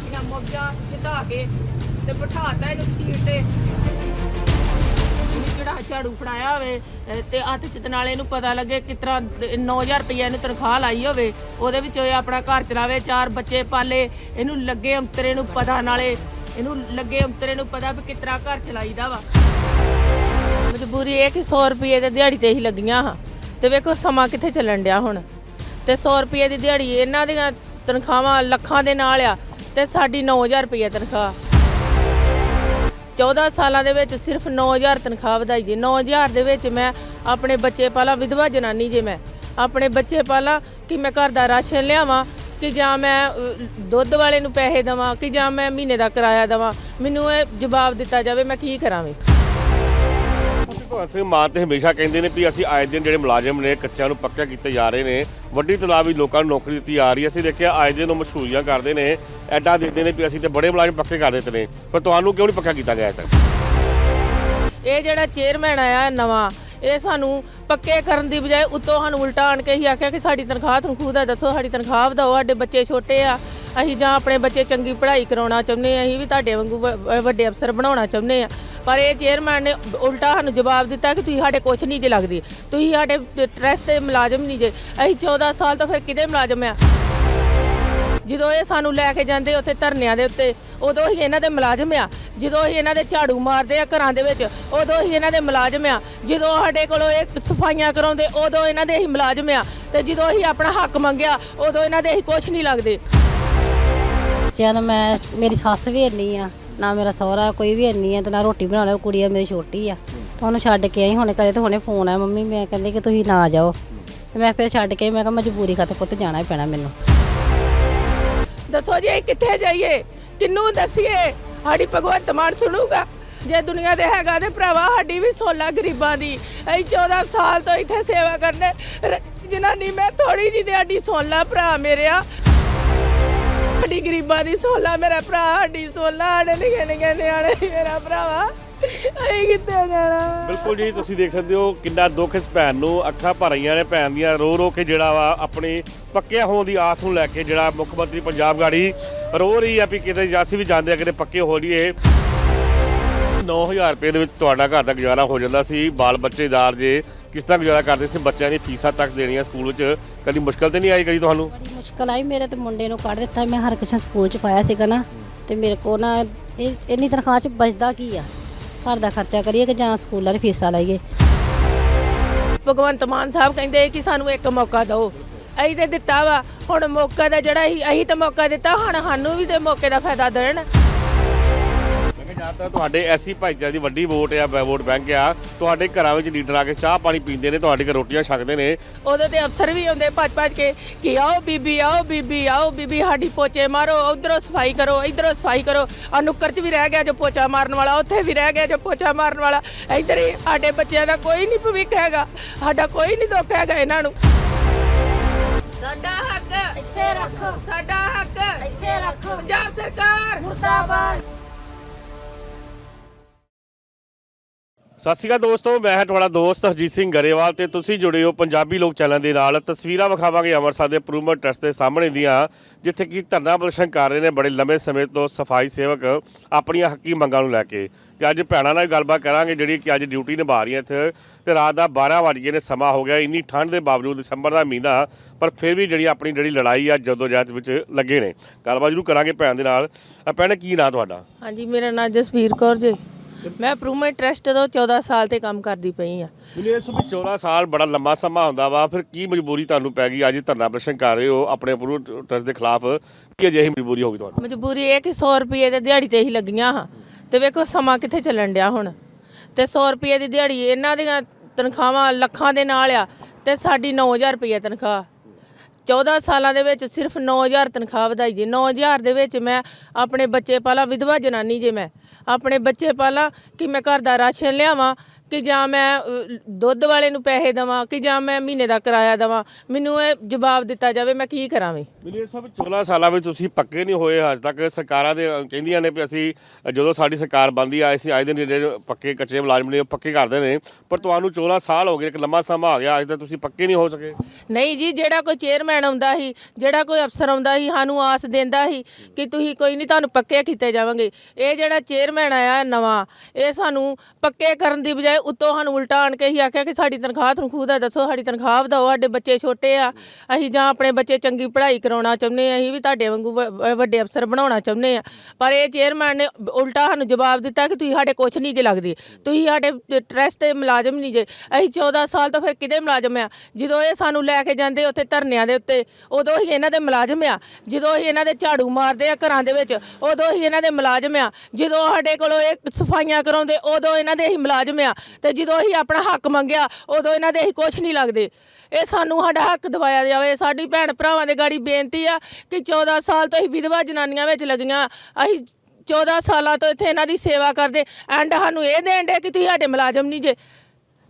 ਦੀਆਂ ਮੋਜਾਂ ਚਟਾ ਕੇ ਤੇ ਬਿਠਾਤਾ ਇਹਨੂੰ ਸੀਟ ਤੇ। ਇਹਨੂੰ ਜਿਹੜਾ ਝਾੜੂ ਫੜਾਇਆ ਹੋਵੇ ਤੇ ਹੱਥ ਚ ਤੇ ਨਾਲੇ ਇਹਨੂੰ ਪਤਾ ਲੱਗੇ ਕਿਸ ਤਰ੍ਹਾਂ 9000 ਰੁਪਏ ਇਹਨੂੰ ਤਨਖਾਹ ਲਾਈ ਹੋਵੇ। ਉਹਦੇ ਵਿੱਚ ਇਹ ਆਪਣਾ ਘਰ ਚਲਾਵੇ, ਚਾਰ ਬੱਚੇ ਪਾਲੇ। ਇਹਨੂੰ ਲੱਗੇ ਅੰਤਰੇ ਨੂੰ ਪਤਾ ਨਾਲੇ, ਇਹਨੂੰ ਲੱਗੇ ਅੰਤਰੇ ਨੂੰ ਪਤਾ ਵੀ ਕਿਸ ਤਰ੍ਹਾਂ ਘਰ ਚਲਾਈਦਾ ਵਾ। ਮਜਬੂਰੀ ਇਹ ਕਿ 100 ਰੁਪਏ ਦੇ ਦਿਹਾੜੀ ਤੇ ਹੀ ਲੱਗੀਆਂ ਹਾਂ। ਤੇ ਵੇਖੋ ਸਮਾਂ ਕਿੱਥੇ ਚੱਲਣ ਡਿਆ ਹੁਣ। ਤੇ 100 ਰੁਪਏ ਦੀ ਦਿਹਾੜੀ ਇਹਨਾਂ ਦੀਆਂ ਤਨਖਾਹਾਂ ਲੱਖਾਂ ਦੇ ਨਾਲ ਆ ਤੇ ਸਾਡੀ 9000 ਰੁਪਏ ਤਨਖਾਹ। 14 ਸਾਲਾਂ ਦੇ ਵਿੱਚ ਸਿਰਫ 9000 ਤਨਖਾਹ ਵਧਾਈ ਜੀ। 9000 ਦੇ ਵਿੱਚ ਮੈਂ ਆਪਣੇ ਬੱਚੇ ਪਾਲਾ ਵਿਧਵਾ ਜਨਾਨੀ ਜੇ ਮੈਂ। ਆਪਣੇ ਬੱਚੇ ਪਾਲਾ ਕਿ ਮੈਂ ਘਰ ਦਾ ਰਾਸ਼ਨ ਲਿਆਵਾਂ, ਕਿ ਜਾਂ ਮੈਂ ਦੁੱਧ ਵਾਲੇ ਨੂੰ ਪੈਸੇ ਦੇਵਾਂ, ਕਿ ਜਾਂ ਮੈਂ ਮਹੀਨੇ ਦਾ ਕਿਰਾਇਆ ਦੇਵਾਂ। ਮੈਨੂੰ ਇਹ ਜਵਾਬ ਦਿੱਤਾ ਜਾਵੇ, ਮੈਂ ਕੀ ਕਰਾਂ ਵੀ? ਭਗਵੰਤ ਸਿੰਘ ਮਾਨ ਤੇ ਹਮੇਸ਼ਾ ਕਹਿੰਦੇ ਨੇ ਵੀ ਅਸੀਂ ਆਏ ਦਿਨ ਜਿਹੜੇ ਮੁਲਾਜ਼ਮ ਨੇ ਕੱਚਿਆਂ ਨੂੰ ਪੱਕਾ ਕੀਤੇ ਜਾ ਰਹੇ ਨੇ, ਵੱਡੀ ਤਲਾਬ ਵੀ ਲੋਕਾਂ ਨੂੰ ਨੌਕਰੀ ਦਿੱਤੀ ਜਾ ਰਹੀ ਹੈ। ਅਸੀਂ ਦੇਖਿਆ ਆਏ ਦਿਨ ਉਹ ਮਸ਼ਹੂਰੀਆਂ ਕਰਦੇ ਨੇ ਐਡਾ ਦਿੰਦੇ ਨੇ ਵੀ ਅਸੀਂ ਤੇ ਬੜੇ ਮੁਲਾਜ਼ਮ ਪੱਕੇ ਕਰ ਦਿੱਤੇ ਨੇ। ਪਰ ਤੁਹਾਨੂੰ ਕਿਉਂ ਨਹੀਂ ਪੱਕਾ ਕੀਤਾ ਗਿਆ ਅਜੇ ਤੱਕ ਇਹ ਜਿਹੜਾ ਚੇਅਰਮੈਨ ਆਇਆ ਨਵਾਂ, ਇਹ ਸਾਨੂੰ ਪੱਕੇ ਕਰਨ ਦੀ ਬਜਾਏ ਉੱਤੋਂ ਸਾਨੂੰ ਉਲਟਾ ਆਣ ਕੇ ਹੀ ਆਖਿਆ ਕਿ ਸਾਡੀ ਤਨਖਾਹ ਤਨਖੂਹ ਦਾ ਦੱਸੋ, ਸਾਡੀ ਤਨਖਾਹ ਵਧਾਓ, ਸਾਡੇ ਬੱਚੇ ਛੋਟੇ ਆ। ਅਸੀਂ ਜਾਂ ਆਪਣੇ ਬੱਚੇ ਚੰਗੀ ਪੜ੍ਹਾਈ ਕਰਾਉਣਾ ਚਾਹੁੰਦੇ ਆ ਅਸੀਂ ਵੀ ਤੁਹਾਡੇ ਵਾਂਗੂ ਵ- ਵੱਡੇ ਅਫਸਰ ਬਣਾਉਣਾ ਚਾਹੁੰਦੇ ਆ ਪਰ ਇਹ ਚੇਅਰਮੈਨ ਨੇ ਉਲਟਾ ਸਾਨੂੰ ਜਵਾਬ ਦਿੱਤਾ ਕਿ ਤੁਸੀਂ ਸਾਡੇ ਕੁਛ ਨਹੀਂ ਜੇ ਲੱਗਦੀ। ਤੁਸੀਂ ਸਾਡੇ ਟਰਸਟ ਦੇ ਮੁਲਾਜ਼ਮ ਨਹੀਂ ਜੇ। ਅਸੀਂ 14 ਸਾਲ ਤੋਂ ਫਿਰ ਕਿਹਦੇ ਮੁਲਾਜ਼ਮ ਆ ਜਦੋਂ ਇਹ ਸਾਨੂੰ ਲੈ ਕੇ ਜਾਂਦੇ ਉੱਥੇ ਧਰਨਿਆਂ ਦੇ ਉੱਤੇ, ਉਦੋਂ ਹੀ ਇਹਨਾਂ ਦੇ ਮੁਲਾਜ਼ਮ ਆ ਜਦੋਂ ਹੀ ਇਹਨਾਂ ਦੇ ਝਾੜੂ ਮਾਰਦੇ ਆ ਘਰਾਂ ਦੇ ਵਿੱਚ, ਉਦੋਂ ਹੀ ਇਹਨਾਂ ਦੇ ਮੁਲਾਜ਼ਮ ਆ ਜਦੋਂ ਸਾਡੇ ਕੋਲੋਂ ਇਹ ਸਫਾਈਆਂ ਕਰਾਉਂਦੇ, ਉਦੋਂ ਇਹਨਾਂ ਦੇ ਹੀ ਮੁਲਾਜ਼ਮ ਆ ਤੇ ਜਦੋਂ ਹੀ ਆਪਣਾ ਹੱਕ ਮੰਗਿਆ, ਉਦੋਂ ਇਹਨਾਂ ਦੇ ਹੀ ਕੁਝ ਨਹੀਂ ਲੱਗਦੇ। ਬੱਚਿਆਂ ਦਾ ਮੈਂ, ਮੇਰੀ ਸੱਸ ਵੀ ਇੰਨੀ ਆ, ਨਾ ਮੇਰਾ ਸਹੁਰਾ ਕੋਈ ਵੀ ਇੰਨੀ ਆ ਤੇ ਨਾ ਰੋਟੀ ਬਣਾ ਕੁੜੀ ਆ, ਮੇਰੀ ਛੋਟੀ ਆ। ਤਾਂ ਉਹਨੂੰ ਛੱਡ ਕੇ ਆਈ, ਹੁਣੇ ਕਦੇ ਤਾਂ ਹੁਣੇ ਫੋਨ ਆ ਮੰਮੀ ਮੈਂ ਕਹਿੰਦੀ ਕਿ ਤੁਸੀਂ ਨਾ ਜਾਓ। ਤੇ ਮੈਂ ਫਿਰ ਛੱਡ ਕੇ ਮੈਂ ਕਿਹਾ ਮਜਬੂਰੀ ਖਾਤੇ ਪੁੱਤ ਜਾਣਾ ਹੀ ਪੈਣਾ ਮੈਨੂੰ। ਦੱਸੋ ਜੀ ਇਹ ਕਿੱਥੇ ਜਾਈਏ? ਕਿੰਨੂੰ ਦਸੀਏ? ਸਾਡੀ ਭਗਵੰਤ ਮਾਨ ਸੁਣੂਗਾ? ਜੇ ਦੁਨੀਆ ਦੇ ਹੈਗਾ ਤੇ ਭਰਾਵਾ, ਸਾਡੀ ਵੀ ਸੋਲਾ ਗਰੀਬਾਂ ਦੀ। ਅਸੀਂ 14 ਸਾਲ ਤੋਂ ਇੱਥੇ ਸੇਵਾ ਕਰਨੇ, ਰ- ਜਨਾਨੀ ਮੈਂ ਥੋੜੀ ਜਿਹੀ ਦਿਹਾੜੀ ਸੁਣ ਭਰਾ ਮੇਰਿਆ ਸਾਡੀ ਗਰੀਬਾਂ ਦੀ ਸੋਲਾ ਮੇਰਾ ਭਰਾ, ਸਾਡੀ ਸੋਲਾ ਆੜੇ ਨਿਕੇ ਨਿਕੇ ਨਿਆਣੇ, ਮੇਰਾ ਭਰਾਵਾ। ਅਸੀਂ ਕਿੱਥੇ ਜਾਣਾ? ਬਿਲਕੁਲ ਜੀ, ਤੁਸੀਂ ਦੇਖ ਸਕਦੇ ਹੋ ਕਿੰਨਾ ਦੁੱਖ ਇਸ ਭੈਣ ਨੂੰ। ਅੱਖਾਂ ਭਰ ਆਈਆਂ ਨੇ ਭੈਣ ਦੀਆਂ, ਰੋ ਰੋ ਕੇ ਜਿਹੜਾ ਵਾ ਆਪਣੇ ਪੱਕੇ ਹੋਣ ਦੀ ਆਸ ਨੂੰ ਲੈ ਕੇ ਜਿਹੜਾ ਮੁੱਖ ਮੰਤਰੀ ਪੰਜਾਬ ਗਾੜੀ ਰੋ ਰਹੀ ਆ ਵੀ ਕਿਤੇ ਜਾਸੀ ਵੀ ਜਾਂਦੇ ਆ, ਕਿਤੇ ਪੱਕੇ ਹੋ ਲਈਏ 9000 ਰੁਪਏ ਦੇ ਵਿੱਚ ਤੁਹਾਡਾ ਘਰ ਦਾ ਗੁਜ਼ਾਰਾ ਹੋ ਜਾਂਦਾ ਸੀ। ਬਾਲ ਬੱਚੇਦਾਰ ਜੇ ਕਿਸ ਤਰ੍ਹਾਂ ਗੁਜ਼ਾਰਾ ਕਰਦੇ ਸੀ? ਬੱਚਿਆਂ ਦੀ ਫੀਸਾਂ ਤੱਕ ਦੇਣੀਆਂ ਸਕੂਲ ਵਿੱਚ? ਕਦੀ ਮੁਸ਼ਕਲ ਤੇ ਨਹੀਂ ਆਈ ਕਦੀ ਤੁਹਾਨੂੰ? ਬੜੀ ਮੁਸ਼ਕਲ ਆਈ। ਮੇਰੇ ਤੇ ਮੁੰਡੇ ਨੂੰ ਕੱਢ ਦਿੱਤਾ। ਮੈਂ ਹਰਕ੍ਰਿਸ਼ਨ ਸਕੂਲ ਚ ਪਾਇਆ ਸੀਗਾ ਨਾ ਤੇ ਮੇਰੇ ਕੋਲ ਨਾ ਇਹ ਇੰਨੀ ਤਨਖਾਹ ਚ ਬਚਦਾ ਕੀ ਆ? ਘਰ ਦਾ ਖਰਚਾ ਕਰੀਏ ਕਿ ਜਾਂ ਸਕੂਲਾਂ ਦੀ ਫੀਸਾਂ ਲਾਈਏ? ਭਗਵੰਤ ਮਾਨ ਸਾਹਿਬ ਕਹਿੰਦੇ ਕਿ ਸਾਨੂੰ ਇੱਕ ਮੌਕਾ ਦਿਓ। ਅਸੀਂ ਤੇ ਦਿੱਤਾ ਵਾ। ਹੁਣ ਮੌਕਾ ਦਾ ਜਿਹੜਾ ਅਸੀਂ ਅਸੀਂ ਤਾਂ ਮੌਕਾ ਦਿੱਤਾ। ਹੁਣ ਸਾਨੂੰ ਵੀ ਤੇ ਮੌਕੇ ਦਾ ਫਾਇਦਾ ਦੇਣ। ਜ਼ਿਆਦਾਤਰ ਤੁਹਾਡੇ ਐਸੀ ਭਾਈਚਾਰੇ ਦੀ ਵੱਡੀ ਵੋਟ ਆ ਬੈ- ਵੋਟ ਬੈਂਕ ਆ ਤੁਹਾਡੇ ਘਰਾਂ ਵਿੱਚ ਲੀਡਰ ਆ ਕੇ ਚਾਹ ਪਾਣੀ ਪੀਂਦੇ ਨੇ ਤੁਹਾਡੇ ਘਰ ਰੋਟੀਆਂ ਛਕਦੇ ਨੇ। ਉਦੋਂ ਤੇ ਅਫਸਰ ਵੀ ਆਉਂਦੇ ਭੱਜ ਭੱਜ ਕੇ ਕਿ ਆਓ ਬੀਬੀ ਆਓ ਬੀਬੀ ਆਓ ਬੀਬੀ ਸਾਡੀ ਪੋਚੇ ਮਾਰੋ ਉਧਰੋਂ ਸਫ਼ਾਈ ਕਰੋ ਇਧਰੋਂ ਸਫ਼ਾਈ ਕਰੋ। ਆ ਨੁੱਕਰ 'ਚ ਵੀ ਰਹਿ ਗਿਆ ਜੋ ਪੋਚਾ ਮਾਰਨ ਵਾਲਾ ਉੱਥੇ ਵੀ ਰਹਿ ਗਿਆ ਜੋ ਪੋਚਾ ਮਾਰਨ ਵਾਲਾ। ਇੱਧਰ ਹੀ ਸਾਡੇ ਬੱਚਿਆਂ ਦਾ ਕੋਈ ਨਹੀਂ ਭਵਿੱਖ ਹੈਗਾ ਸਾਡਾ ਕੋਈ ਨਹੀਂ ਦੁੱਖ ਹੈਗਾ ਇਹਨਾਂ ਨੂੰ। ਸਾਡਾ ਹੱਕ ਇੱਥੇ ਰੱਖੋ। ਸਾਡਾ ਹੱਕ ਇੱਥੇ ਰੱਖੋ। ਪੰਜਾਬ ਸਰਕਾਰ। ਮੁਰਦਾਬਾਦ। ਸਤਿ ਸ਼੍ਰੀ ਅਕਾਲ ਦੋਸਤੋ, ਮੈਂ ਹਾਂ ਤੁਹਾਡਾ ਦੋਸਤ ਹਰਜੀਤ ਸਿੰਘ ਗਰੇਵਾਲ ਤੇ ਤੁਸੀਂ ਜੁੜੇ ਹੋ ਪੰਜਾਬੀ ਲੋਕ ਚੈਨਲ ਦੇ ਨਾਲ। ਤਸਵੀਰਾਂ ਵਿਖਾਵਾਂਗੇ ਅੰਮ੍ਰਿਤਸਰ ਦੇ ਇੰਪਰੂਵਮੈਂਟ ਟਰਸਟ ਦੇ ਸਾਹਮਣੇ ਦੀਆਂ, ਜਿੱਥੇ ਕਿ ਧਰਨਾ ਪ੍ਰਦਰਸ਼ਨ ਕਰ ਰਹੇ ਨੇ ਬੜੇ ਲੰਬੇ ਸਮੇਂ ਤੋਂ ਸਫ਼ਾਈ ਸੇਵਕ ਆਪਣੀਆਂ ਹੱਕੀ ਮੰਗਾਂ ਨੂੰ ਲੈ ਕੇ। ਤੇ ਅੱਜ ਭੈਣਾਂ ਨਾਲ ਗੱਲਬਾਤ ਕਰਾਂਗੇ, ਜਿਹੜੀ ਕਿ ਅੱਜ ਡਿਊਟੀ ਨਿਭਾ ਰਹੀਆਂ ਇੱਥੇ। ਤੇ ਰਾਤ ਦਾ 12 ਵਜ ਗਏ ਨੇ, ਸਮਾਂ ਹੋ ਗਿਆ, ਇੰਨੀ ਠੰਡ ਦੇ ਬਾਵਜੂਦ ਦਸੰਬਰ ਦਾ ਮਹੀਨਾ, ਪਰ ਫਿਰ ਵੀ ਜਿਹੜੀ ਆਪਣੀ ਜਿਹੜੀ ਲੜਾਈ ਆ ਜਦੋਂ ਜਹਿਦ ਵਿੱਚ ਲੱਗੇ ਨੇ। ਗੱਲਬਾਤ ਜ਼ਰੂਰ ਕਰਾਂਗੇ ਭੈਣ ਦੇ ਨਾਲ। ਭੈਣ, ਕੀ ਨਾਂ ਤੁਹਾਡਾ? ਹਾਂਜੀ, ਮੇਰਾ ਨਾਂ ਜਸਵੀਰ ਕੌਰ ਜੀ। ਮੈਂ ਇੰਪਰੂਵਮੈਂਟ ਟਰਸਟ ਤੋਂ 14 ਸਾਲ ਤੇ ਕੰਮ ਕਰਦੀ ਪਈ ਆ ਮੈਨੂੰ ਇਸ ਵਿੱਚ 14 ਸਾਲ ਬੜਾ ਲੰਮਾ ਸਮਾਂ ਹੁੰਦਾ ਵਾ ਫਿਰ ਕੀ ਮਜਬੂਰੀ ਤੁਹਾਨੂੰ ਪੈ ਗਈ? ਅੱਜ ਧਰਨਾ ਪ੍ਰਦਰਸ਼ਨ ਕਰ ਰਹੇ ਹੋ ਆਪਣੇ ਪੂਰੇ ਟਰਸਟ ਦੇ ਖਿਲਾਫ ਕੀ ਅਜਿਹੀ ਮਜਬੂਰੀ ਹੋ ਗਈ ਤੁਹਾਨੂੰ? ਮਜਬੂਰੀ ਇਹ ਕਿ 100 ਰੁਪਏ ਦੇ ਦਿਹਾੜੀ ਤੇ ਹੀ ਲੱਗੀਆਂ ਹਾਂ ਤੇ ਵੇਖੋ ਸਮਾਂ ਕਿੱਥੇ ਚੱਲਣ ਡਿਆ ਹੁਣ। ਤੇ 100 ਰੁਪਏ ਦੀ ਦਿਹਾੜੀ ਇਹਨਾਂ ਦੀਆਂ ਤਨਖਾਹਾਂ ਲੱਖਾਂ ਦੇ ਨਾਲ ਆ ਤੇ ਸਾਡੀ 9000 ਰੁਪਏ ਤਨਖਾਹ। 14 ਸਾਲਾਂ ਦੇ ਵਿੱਚ ਸਿਰਫ 9000 ਤਨਖਾਹ ਵਧਾਈ ਜੀ। 9000 ਦੇ ਵਿੱਚ ਮੈਂ ਆਪਣੇ ਬੱਚੇ ਪਾਲਾਂ ਵਿਧਵਾ ਜਨਾਨੀ ਜੇ ਮੈਂ। ਆਪਣੇ ਬੱਚੇ ਪਾਲਾ ਕਿ ਮੈਂ ਘਰ ਦਾ ਰਾਸ਼ਨ ਲਿਆਵਾਂ ਕਿ ਜਾਂ ਮੈਂ ਦੁੱਧ ਵਾਲੇ ਨੂੰ ਪੈਸੇ ਦੇਵਾਂ ਕਿ ਜਾਂ ਮੈਂ ਮਹੀਨੇ ਦਾ ਕਿਰਾਇਆ ਦੇਵਾਂ ਮੈਨੂੰ ਇਹ ਜਵਾਬ ਦਿੱਤਾ ਜਾਵੇ ਮੈਂ ਕੀ ਕਰਾਂ ਵੀ? ਮੈਨੂੰ ਇਸ ਵੀ 14 ਸਾਲਾਂ ਵਿੱਚ ਤੁਸੀਂ ਪੱਕੇ ਨਹੀਂ ਹੋਏ ਹਜੇ ਤੱਕ ਸਰਕਾਰਾਂ ਦੇ ਕਹਿੰਦੀਆਂ ਨੇ ਵੀ ਅਸੀਂ ਜਦੋਂ ਸਾਡੀ ਸਰਕਾਰ ਬੰਦੀ ਆਈ ਸੀ ਅੱਜ ਦੇ ਜਿਹੜੇ ਪੱਕੇ ਕੱਚੇ ਮੁਲਾਜ਼ਮ ਨੇ ਪੱਕੇ ਕਰਦੇ ਨੇ ਪਰ ਤੁਹਾਨੂੰ 14 ਸਾਲ ਹੋ ਗਏ ਇੱਕ ਲੰਮਾ ਸਮਾਂ ਆ ਗਿਆ ਅੱਜ ਤੱਕ ਤੁਸੀਂ ਪੱਕੇ ਨਹੀਂ ਹੋ ਸਕੇ। ਨਹੀਂ ਜੀ ਜਿਹੜਾ ਕੋਈ ਚੇਅਰਮੈਨ ਆਉਂਦਾ ਸੀ ਜਿਹੜਾ ਕੋਈ ਅਫਸਰ ਆਉਂਦਾ ਸੀ ਸਾਨੂੰ ਆਸ ਦਿੰਦਾ ਸੀ ਕਿ ਤੁਸੀਂ ਕੋਈ ਨਹੀਂ ਤੁਹਾਨੂੰ ਪੱਕੇ ਕੀਤੇ ਜਾਵਾਂਗੇ। ਇਹ ਜਿਹੜਾ ਚੇਅਰਮੈਨ ਆਇਆ ਨਵਾਂ ਇਹ ਸਾਨੂੰ ਪੱਕੇ ਕਰਨ ਦੀ ਬਜਾਏ ਉੱਤੋਂ ਸਾਨੂੰ ਉਲਟਾ ਆਣ ਕੇ ਹੀ ਆਖਿਆ ਕਿ ਸਾਡੀ ਤਨਖਾਹ ਤਨਖੂਹ ਦਾ ਦੱਸੋ, ਸਾਡੀ ਤਨਖਾਹ ਵਧਾਓ, ਸਾਡੇ ਬੱਚੇ ਛੋਟੇ ਆ। ਅਸੀਂ ਜਾਂ ਆਪਣੇ ਬੱਚੇ ਚੰਗੀ ਪੜ੍ਹਾਈ ਕਰਾਉਣਾ ਚਾਹੁੰਦੇ ਆ, ਅਸੀਂ ਵੀ ਤੁਹਾਡੇ ਵਾਂਗੂ ਵ- ਵ- ਵੱਡੇ ਅਫਸਰ ਬਣਾਉਣਾ ਚਾਹੁੰਦੇ ਆ। ਪਰ ਇਹ ਚੇਅਰਮੈਨ ਨੇ ਉਲਟਾ ਸਾਨੂੰ ਜਵਾਬ ਦਿੱਤਾ ਕਿ ਤੁਸੀਂ ਸਾਡੇ ਕੁਛ ਨਹੀਂ ਜੇ ਲੱਗਦੇ। ਤੁਸੀਂ ਸਾਡੇ ਟਰਸਟ 'ਤੇ ਮੁਲਾਜ਼ਮ ਨਹੀਂ ਜੇ। ਅਸੀਂ 14 ਸਾਲ ਤੋਂ ਫਿਰ ਕਿਹਦੇ ਮੁਲਾਜ਼ਮ ਆ? ਜਦੋਂ ਇਹ ਸਾਨੂੰ ਲੈ ਕੇ ਜਾਂਦੇ ਉੱਥੇ ਧਰਨਿਆਂ ਦੇ ਉੱਤੇ, ਉਦੋਂ ਹੀ ਇਹਨਾਂ ਦੇ ਮੁਲਾਜ਼ਮ ਆ। ਜਦੋਂ ਹੀ ਇਹਨਾਂ ਦੇ ਝਾੜੂ ਮਾਰਦੇ ਆ ਘਰਾਂ ਦੇ ਵਿੱਚ, ਉਦੋਂ ਹੀ ਇਹਨਾਂ ਦੇ ਮੁਲਾਜ਼ਮ ਆ। ਜਦੋਂ ਸਾਡੇ ਕੋਲੋਂ ਇਹ ਸਫਾਈਆਂ ਕਰਾਉਂਦੇ, ਉਦੋਂ ਇਹਨਾਂ ਦੇ ਹੀ ਮੁਲਾਜ਼ਮ ਆ। ਤੇ ਜਦੋਂ ਅਸੀਂ ਆਪਣਾ ਹੱਕ ਮੰਗਿਆ, ਉਦੋਂ ਇਹਨਾਂ ਦੇ ਅਸੀਂ ਕੁਛ ਨਹੀਂ ਲੱਗਦੇ। ਇਹ ਸਾਨੂੰ ਸਾਡਾ ਹੱਕ ਦਿਵਾਇਆ ਜਾਵੇ। ਸਾਡੀ ਭੈਣ ਭਰਾਵਾਂ ਦੇ ਗਾੜੀ ਬੇਨਤੀ ਆ ਕਿ 14 ਸਾਲ ਤੋਂ ਅਸੀਂ ਵਿਧਵਾ ਜਨਾਨੀਆਂ ਵਿੱਚ ਲੱਗੀਆਂ। ਅਸੀਂ 14 ਸਾਲਾਂ ਤੋਂ ਇੱਥੇ ਇਹਨਾਂ ਦੀ ਸੇਵਾ ਕਰਦੇ। ਐਂਡ ਸਾਨੂੰ ਇਹ ਦੇਣ ਦੇ ਕਿ ਤੁਸੀਂ ਸਾਡੇ ਮੁਲਾਜ਼ਮ ਨਹੀਂ ਜੇ।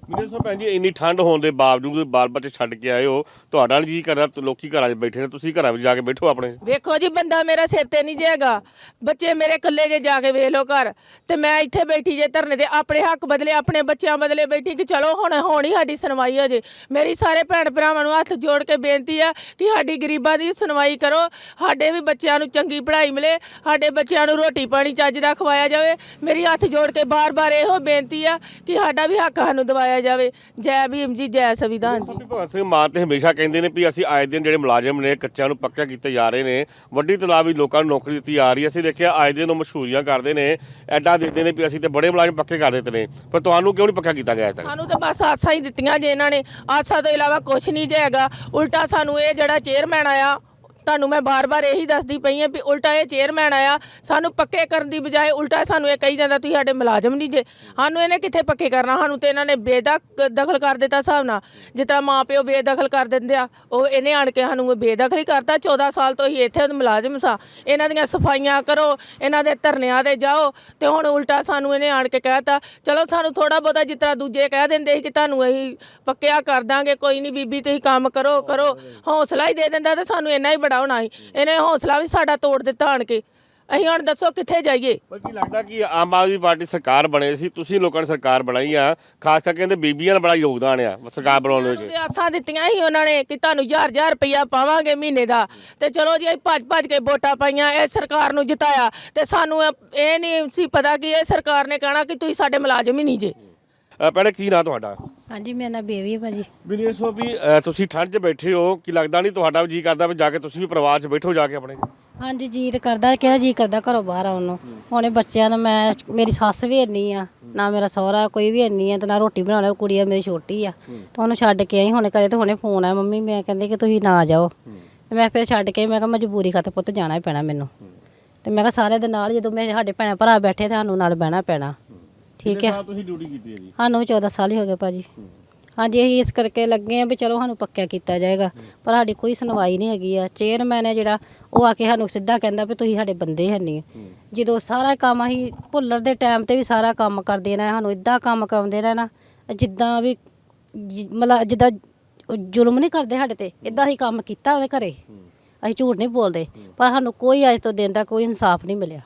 ਮੈਨੂੰ ਸੋ ਭੈਣ ਜੀ, ਇੰਨੀ ਠੰਡ ਹੋਣ ਦੇ ਬਾਵਜੂਦ ਬਾਲ ਬੱਚੇ ਛੱਡ ਕੇ ਆਏ ਹੋ, ਤੁਹਾਡਾ ਜੀ ਕਰਦਾ ਤੇ ਲੋਕੀ ਘਰਾਂ 'ਚ ਬੈਠੇ ਨੇ, ਤੁਸੀਂ ਘਰਾਂ ਵਿੱਚ ਜਾ ਕੇ ਬੈਠੋ ਆਪਣੇ। ਵੇਖੋ ਜੀ, ਬੰਦਾ ਮੇਰਾ ਸਿਰ ਤੇ ਨਹੀਂ ਜੇਗਾ। ਬੱਚੇ ਮੇਰੇ ਇਕੱਲੇ ਜੇ ਜਾ ਕੇ ਵੇਖ ਲੋ ਘਰ, ਤੇ ਮੈਂ ਇੱਥੇ ਬੈਠੀ ਜੇ ਧਰਨੇ ਤੇ, ਆਪਣੇ ਹੱਕ ਬਦਲੇ, ਆਪਣੇ ਬੱਚਿਆਂ ਬਦਲੇ ਬੈਠੀ ਕਿ ਚਲੋ ਹੁਣ ਹੋਣੀ ਸਾਡੀ ਸੁਣਵਾਈ ਹੋ ਜੇ। ਮੇਰੀ ਸਾਰੇ ਭੈਣ ਭਰਾਵਾਂ ਨੂੰ ਹੱਥ ਜੋੜ ਕੇ ਬੇਨਤੀ ਆ ਕਿ ਸਾਡੀ ਗਰੀਬਾਂ ਦੀ ਸੁਣਵਾਈ ਕਰੋ। ਸਾਡੇ ਵੀ ਬੱਚਿਆਂ ਨੂੰ ਚੰਗੀ ਪੜ੍ਹਾਈ ਮਿਲੇ, ਸਾਡੇ ਬੱਚਿਆਂ ਨੂੰ ਰੋਟੀ ਪਾਣੀ ਚੱਜ ਦਾ ਖਵਾਇਆ ਜਾਵੇ। ਮੇਰੀ ਹੱਥ ਜੋੜ ਕੇ ਬਾਰ-ਬਾਰ ਇਹੋ ਬੇਨਤੀ ਆ ਕਿ ਸਾਡਾ ਵੀ ਹੱਕ ਸਾਨੂੰ ਦਿਵਾਇਆ ਜਾਵੇ। ਜੈ ਭੀਮ ਜੀ ਜੈ ਸੰਵਿਧਾਨ ਜੀ। ਭਗਤ ਸਿੰਘ ਮਾਨ ਤੇ ਹਮੇਸ਼ਾ ਕਹਿੰਦੇ ਨੇ ਵੀ ਅਸੀਂ ਆਏ ਦਿਨ ਜਿਹੜੇ ਮੁਲਾਜ਼ਮ ਨੇ ਕੱਚਿਆਂ ਨੂੰ ਪੱਕਾ ਕੀਤੇ ਜਾ ਰਹੇ ਨੇ। ਵੱਡੀ ਤਲਾਬ ਵੀ ਲੋਕਾਂ ਨੂੰ ਨੌਕਰੀ ਦਿੱਤੀ ਜਾ ਰਹੀ ਹੈ। ਅਸੀਂ ਦੇਖਿਆ ਆਏ ਦਿਨ ਉਹ ਮਸ਼ਹੂਰੀਆਂ ਕਰਦੇ ਨੇ ਐਡਾ ਦਿੰਦੇ ਨੇ ਵੀ ਅਸੀਂ ਤੇ ਬੜੇ ਮੁਲਾਜ਼ਮ ਪੱਕੇ ਕਰ ਦਿੱਤੇ ਨੇ। ਪਰ ਤੁਹਾਨੂੰ ਕਿਉਂ ਨਹੀਂ ਪੱਕਾ ਕੀਤਾ ਗਿਆ ਤੱਕ? ਸਾਨੂੰ ਤਾਂ ਬਸ ਆਸਾਂ ਹੀ ਦਿੱਤੀਆਂ ਜੇ ਇਹਨਾਂ ਨੇ। ਆਸਾਂ ਤੋਂ ਇਲਾਵਾ ਕੁਝ ਨਹੀਂ ਜਾਏਗਾ ਉਲਟਾ ਸਾਨੂੰ ਇਹ ਜਿਹੜਾ ਚੇਅਰਮੈਨ ਆਇਆ ਤੁਹਾਨੂੰ ਮੈਂ ਬਾਰ-ਬਾਰ ਇਹੀ ਦੱਸਦੀ ਪਈ ਹਾਂ ਵੀ ਉਲਟਾ ਇਹ ਚੇਅਰਮੈਨ ਆਇਆ, ਸਾਨੂੰ ਪੱਕੇ ਕਰਨ ਦੀ ਬਜਾਏ ਉਲਟਾ ਸਾਨੂੰ ਇਹ ਕਹੀ ਜਾਂਦਾ, ਤੁਸੀਂ ਸਾਡੇ ਮੁਲਾਜ਼ਮ ਨਹੀਂ ਜੇ। ਸਾਨੂੰ ਇਹਨੇ ਕਿੱਥੇ ਪੱਕੇ ਕਰਨਾ? ਸਾਨੂੰ ਤੇ ਇਹਨਾਂ ਨੇ ਬੇਦਖ ਦਖਲ ਕਰ ਦਿੱਤਾ ਹਿਸਾਬ ਨਾਲ। ਜਿੱਦਾਂ ਮਾਂ ਪਿਓ ਬੇਦਖਲ ਕਰ ਦਿੰਦੇ ਆ, ਉਹ ਇਹਨੇ ਆਣ ਕੇ ਸਾਨੂੰ ਬੇਦਖਲ ਹੀ ਕਰਤਾ। 14 ਸਾਲ ਤੋਂ ਹੀ ਇੱਥੇ ਮੁਲਾਜ਼ਮ ਸਾਂ। ਇਹਨਾਂ ਦੀਆਂ ਸਫਾਈਆਂ ਕਰੋ, ਇਹਨਾਂ ਦੇ ਧਰਨਿਆਂ ਤੇ ਜਾਓ ਤੇ ਹੁਣ ਉਲਟਾ ਸਾਨੂੰ ਇਹਨੇ ਆਣ ਕੇ ਕਹਿਤਾ। ਚਲੋ ਸਾਨੂੰ ਥੋੜਾ ਬਹੁਤਾ ਜਿਸ ਤਰ੍ਹਾਂ ਦੂਜੇ ਕਹਿ ਦਿੰਦੇ ਸੀ ਕਿ ਤੁਹਾਨੂੰ ਅਸੀਂ ਪੱਕਿਆ ਕਰ ਦਾਂਗੇ, ਕੋਈ ਨਹੀਂ ਬੀਬੀ ਤੁਸੀਂ ਕੰਮ ਕਰੋ ਕਰੋ। ਹੌਸਲਾ ਹੀ ਦੇ ਦਿੰਦਾ ਤੇ ਸਾਨੂੰ ਇੰਨਾ ਹੀ ਬੜਾ ਹੋਣਾ ਸੀ। ਇਹਨੇ ਹੌਸਲਾ ਵੀ ਸਾਡਾ ਤੋੜ ਦਿੱਤਾ ਆਣ ਕੇ। ਅਸੀਂ ਹੁਣ ਦੱਸੋ ਕਿੱਥੇ ਜਾਈਏ? ਪਰ ਕੀ ਲੱਗਦਾ ਕਿ ਆਮ ਆਦਮੀ ਪਾਰਟੀ ਸਰਕਾਰ ਬਣੇ ਸੀ ਤੁਸੀਂ ਲੋਕਾਂ ਨੇ ਸਰਕਾਰ ਬਣਾਈ ਆ ਖਾਸ ਕਰਕੇ ਇਹਦੇ ਬੀਬੀਆਂ ਦਾ ਬੜਾ ਯੋਗਦਾਨ ਆ ਸਰਕਾਰ ਬਣਾਉਣ ਦੇ ਵਿੱਚ। ਆਸਾਂ ਦਿੱਤੀਆਂ ਸੀ ਉਹਨਾਂ ਨੇ ਕਿ ਤੁਹਾਨੂੰ ਹਜ਼ਾਰ ਹਜ਼ਾਰ ਰੁਪਈਆ ਪਾਵਾਂਗੇ ਮਹੀਨੇ ਦਾ। ਤੇ ਚਲੋ ਜੀ ਅਸੀਂ ਭੱਜ ਭੱਜ ਕੇ ਵੋਟਾਂ ਪਾਈਆਂ ਇਹ ਸਰਕਾਰ ਨੂੰ ਜਿਤਾਇਆ। ਤੇ ਸਾਨੂੰ ਇਹ ਨਹੀਂ ਸੀ ਪਤਾ ਕਿ ਇਹ ਸਰਕਾਰ ਨੇ ਕਹਿਣਾ ਕਿ ਤੁਸੀਂ ਸਾਡੇ ਮੁਲਾਜ਼ਮ ਹੀ ਨਹੀਂ ਜੇ। ਭੈਣੇ ਕੀ ਨਾਂ ਤੁਹਾਡਾ? ਹਾਂਜੀ ਮੇਰਾ ਨਾਂ ਬੇਬੀ ਹੈ ਭਾਜੀ। ਮੈਨੂੰ ਇਸ ਵੀ ਅ, ਤੁਸੀਂ ਠੰਡ 'ਚ ਬੈਠੇ ਹੋ ਕਿ ਲੱਗਦਾ ਨਹੀਂ ਤੁਹਾਡਾ ਵੀ ਜੀ ਕਰਦਾ ਵੀ ਜਾ ਕੇ ਤੁਸੀਂ ਵੀ ਪਰਿਵਾਰ 'ਚ ਬੈਠੋ ਜਾ ਕੇ ਆਪਣੇ? ਹਾਂਜੀ ਜੀ ਤੇ ਕਰਦਾ ਕਿਹਦਾ ਜੀ ਕਰਦਾ ਘਰੋਂ ਬਾਹਰ ਆਉਣ ਨੂੰ। ਹੁਣੇ ਬੱਚਿਆਂ ਨੂੰ ਮੈਂ ਮੇਰੀ ਸੱਸ ਵੀ ਇੰਨੀ ਆ ਨਾ ਮੇਰਾ ਸਹੁਰਾ ਕੋਈ ਵੀ ਇੰਨੀ ਆ ਤੇ ਨਾ ਰੋਟੀ ਬਣਾ ਲੈ ਕੁੜੀ ਆ ਮੇਰੀ ਛੋਟੀ ਆ। ਤੇ ਉਹਨੂੰ ਛੱਡ ਕੇ ਆਈ ਹੁਣੇ ਘਰੇ ਤੇ ਹੁਣੇ ਫੋਨ ਆਇਆ ਮੰਮੀ ਮੈਂ ਕਹਿੰਦੇ ਕਿ ਤੁਸੀਂ ਨਾ ਜਾਓ। ਤੇ ਮੈਂ ਫਿਰ ਛੱਡ ਕੇ ਆਈ, ਮੈਂ ਕਿਹਾ ਮਜਬੂਰੀ ਖਾਤੇ ਪੁੱਤ ਜਾਣਾ ਹੀ ਪੈਣਾ ਮੈਨੂੰ। ਤੇ ਮੈਂ ਕਿਹਾ ਸਾਰੇ ਦੇ ਨਾਲ ਜਦੋਂ ਮੇਰੇ ਸਾਡੇ ਭੈਣ ਭਰਾ ਬੈਠੇ ਤੇ ਸਾਨੂੰ ਨਾਲ ਬਹਿਣਾ ਪੈਣਾ। ਠੀਕ ਹੈ। ਤੁਸੀਂ ਡਿਊਟੀ ਕੀਤੀ ਹੈ ਜੀ? ਸਾਨੂੰ ਵੀ 14 ਸਾਲ ਹੀ ਹੋ ਗਏ ਭਾਜੀ। ਹਾਂਜੀ ਅਸੀਂ ਇਸ ਕਰਕੇ ਲੱਗੇ ਆ ਵੀ ਚਲੋ ਸਾਨੂੰ ਪੱਕਿਆ ਕੀਤਾ ਜਾਏਗਾ। ਪਰ ਸਾਡੀ ਕੋਈ ਸੁਣਵਾਈ ਨਹੀਂ ਹੈਗੀ ਆ। ਚੇਅਰਮੈਨ ਹੈ ਜਿਹੜਾ ਉਹ ਆ ਕੇ ਸਾਨੂੰ ਸਿੱਧਾ ਕਹਿੰਦਾ ਵੀ ਤੁਸੀਂ ਸਾਡੇ ਬੰਦੇ ਹੈ ਨਹੀਂ। ਜਦੋਂ ਸਾਰਾ ਕੰਮ ਅਸੀਂ ਭੁੱਲਰ ਦੇ ਟਾਈਮ ਤੇ ਵੀ ਸਾਰਾ ਕੰਮ ਕਰਦੇ ਨੇ ਸਾਨੂੰ ਇਦਾਂ ਕੰਮ ਕਰਾਉਂਦੇ ਨਾ ਜਿੱਦਾਂ ਵੀ ਜਿ- ਮਤਲਬ ਜਿੱਦਾਂ ਜ਼ੁਲਮ ਨਹੀਂ ਕਰਦੇ ਸਾਡੇ ਤੇ ਇਦਾਂ ਹੀ ਕੰਮ ਕੀਤਾ ਉਹਦੇ ਘਰੇ। ਅਸੀਂ ਝੂਠ ਨਹੀਂ ਬੋਲਦੇ। ਪਰ ਸਾਨੂੰ ਕੋਈ ਅੱਜ ਤੋਂ ਦਿਨ ਦਾ ਕੋਈ ਇਨਸਾਫ ਨਹੀਂ ਮਿਲਿਆ।